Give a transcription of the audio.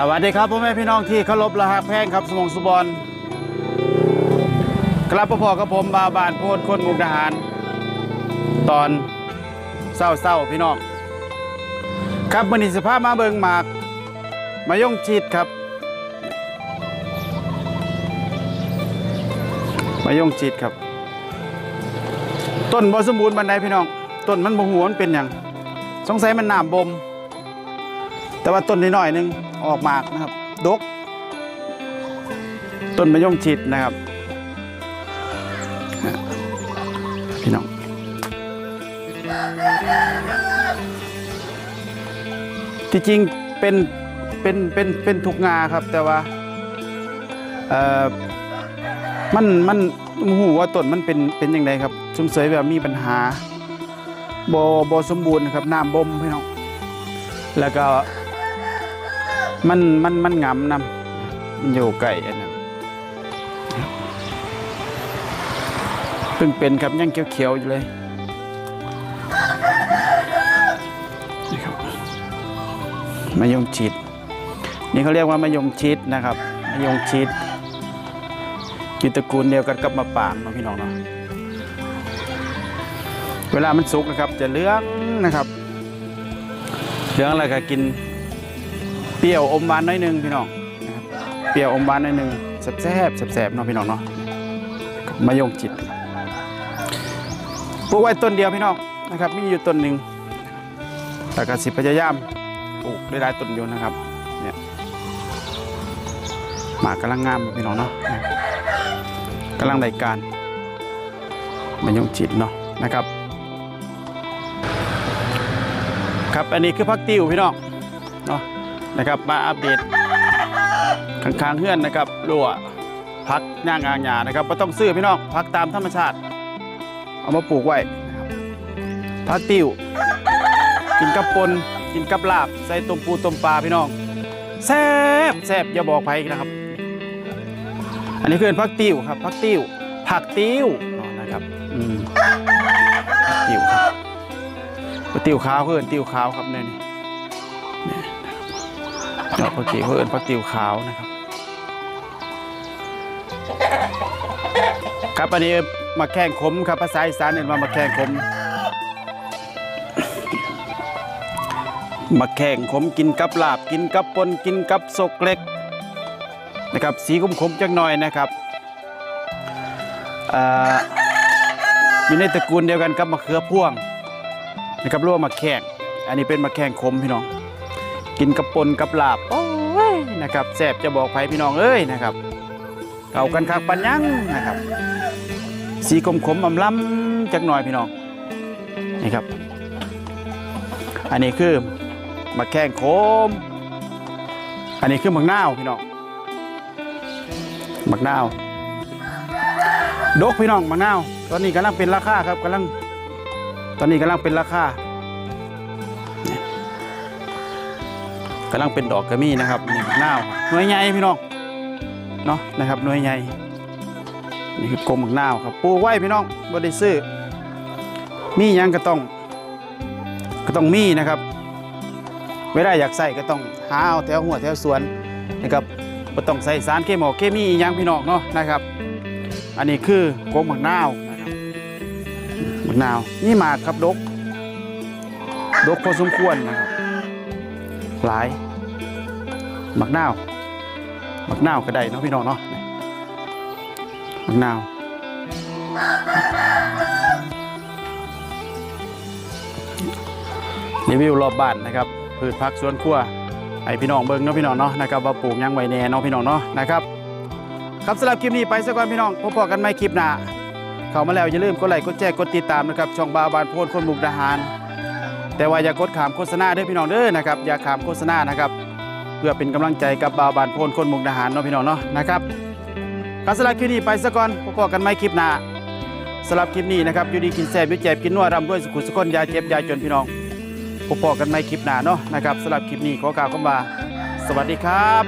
สวัสดีครับพ่อแม่พี่น้องที่เคารพและฮักแพงครับสมองสุบอลกลับมาพอกับผมบาบานโพนคนมุกดาหาร ตอนเศร้าๆพี่น้องครับมันอิสภาพมาเบิงหมาก มายงชิดครับ มายงชิดครับ ต้นบอสมบูรณ์บันไดพี่น้อง ต้นมันบ่หัวมันเป็นอย่างสงสัยมันหน้ำบ่ม แต่ว่าต้นนิดหน่อยหนึงออกหมากนะครับ ดก ต้นมะยงชิดนะครับ พี่น้องที่จริงเป็นเป็นเป็นเป็นทุกงาครับ แต่ว่าเอ่อมันมันหูว่าต้นมันเป็นเป็นยังไงครับสงสัยแบบมีปัญหาบอบสมบูรณ์นะครับน้ำบ่มพี่น้องแล้วก็ มันมันมันงำนำมันอยู่ไก่อันนั้นเพิ่งเป็นครับยังเขียวๆอยู่เลยนี่ครับมะยงชิด นี่เขาเรียกว่ามะยงชิดนะครับมะยงชิดอยู่ตระกูลเดียวกันกับมะปรางเนาะพี่น้องเนาะเวลามันสุกนะครับ จะเหลืองนะครับเหลืองอะไรก็กิน เปรี้ยวอมหวานน้อยหนึงพี่น้องนะครับเปรี้ยวอมหวานน้อยหนึงแซ่บแซ่บแซ่บเนาะพี่น้องเนาะมะยงจิตปลูกไว้ต้นเดียวพี่น้องนะครับมีอยู่ต้นหนึ่งแต่ก็สิพยายามปลูกได้หลายต้นอยู่นะครับเนี่ยหมากกำลังงามพี่น้องเนาะกำลังได้การมะยงจิตเนาะนะครับ ครับอันนี้คือพักติวพี่น้อง นะครับมาอัปเดตข้างๆเฮือนนะครับรั่วพักย่างอางหยานะครับก็ต้องซื้อพี่น้องพักตามธรรมชาติ เอามาปลูกไว้นะครับพักติวกินกับปนกินกับลาบใส่ต้มปูต้มปลาพี่น้องแซ่บแซ่บอย่าบอกใครนะครับ อันนี้คือพักติวครับพักติวผักติวนะครับอืมติวครับติวขาวเพื่อนติวขาวครับเนี่ยนี่ ดอกผักชีเขาเอิญผักติวขาวนะครับ ครับอันนี้มาแข่งขมครับภาษาอีสานเรียกว่ามาแข่งขมมาแข่งขมกินกับลาบกินกับปนกินกับสกเล็กนะครับสีขมขมๆจักหน่อยนะครับอ่าอยู่ในตระกูลเดียวกันกับมะเขือพ่วงนะครับรียกว่ามาแข่งอันนี้เป็นมาแข่งขมพี่น้อง กินกับปนกับลาบโอ้ยนะครับแซ่บจะบอกไผพี่น้องเอ้ยนะครับเก่ากันคักปันยังนะครับ สีขมขมๆอำล้ำจักหน่อยพี่น้องนี่ครับ อันนี้คือมะแข้งโคม อันนี้คือมักนาวพี่น้องมักนาวดกพี่น้องมักนาว ตอนนี้กำลังเป็นราคาครับกำลัง ตอนนี้กำลังเป็นราคา กำลังเป็นดอกกระมี่นะครับนี่มะนาวหน่วยใหญ่พี่น้องเนาะนะครับหน่วยใหญ่นี่คือกลมมะนาวครับปลูกไว้พี่น้องบ่ได้ซื้อมียังก็ต้องก็ต้องมีนะครับเวลาอยากใส่ก็ต้องหาเอาแถวหัวแถวสวนนะครับบ่ต้องใส่สารเคมีเคมีอิหยังพี่น้องเนาะนะครับ อันนี้คือกลมมะนาวนะครับมะนาวนี่หมากครับดกดกพอสมควรนะครับ หลายมักนาวมักนาวก็ได้เนาะพี่น้องเนาะนี่มักนาวรีวิวรอบบ้านนะครับพืชผักสวนครัวให้พี่น้องเบิ่งเนาะพี่น้องเนาะนะครับว่าปลูกยังไว้แน่เนาะพี่น้องเนาะนะครับครับสำหรับคลิปนี้ไปซะก่อนพี่น้องพบกันใหม่คลิปหน้าเข้ามาแล้วอย่าลืมกดไลค์กดแชร์กดติดตามนะครับช่องบาบานโพนคนมุกดาหาร แต่ว่าอย่ากดขามโฆษณาเด้อพี่น้องเด้อนะครับอย่าขามโฆษณานะครับ เพื่อเป็นกำลังใจกับบาวบานโพนคนมุกดาหารเนาะพี่น้องเนาะนะครับการสลับคลิปนี้ไปซะก่อนพบกันใหม่คลิปหน้าสำหรับคลิปนี้นะครับอยู่ดีกินแซ่บอยู่เจ็บกินนัวรำด้วยสุขุสุขนยาเจ็บยาจนพี่น้องพบกันใหม่คลิปหน้าเนาะนะครับสำหรับคลิปนี้ขอกล่าวคำว่าสวัสดีครับ